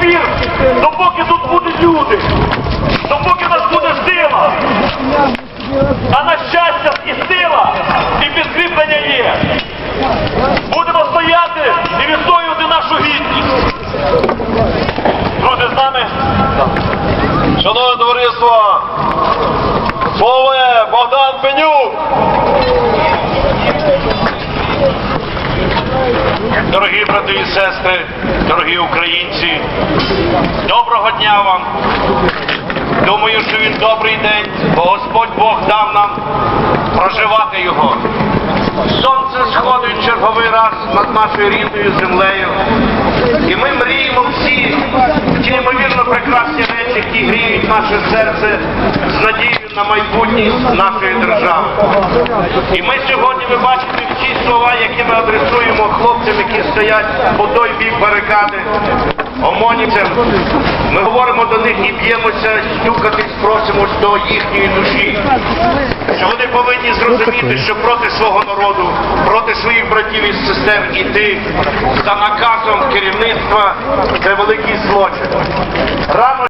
тих допоки тут будуть люди, допоки нас буде сила. А на щастя і сила, і підкріплення є. Будемо стояти і відстоювати нашу гідність. Друзі, з нами Шановне товариство, слово Богдан Пенюк. Дорогі брати і сестри, дорогі українці, доброго дня вам. Думаю, що він добрий день, бо Господь Бог дав нам проживати його. Сонце сходить черговий раз над нашою рідною землею. І ми мріємо всі ті неймовірно прекрасні речі, які гріють наше серце з надією на майбутність нашої держави. І ми сьогодні, ви бачите, всі слова, які ми адресуємо які стоять по той бік барикади, омонівцям, ми говоримо до них і б'ємося, стюкатись, просимось до їхньої душі. Що вони повинні зрозуміти, що проти свого народу, проти своїх братів і сестер іти за наказом керівництва це великий злочин.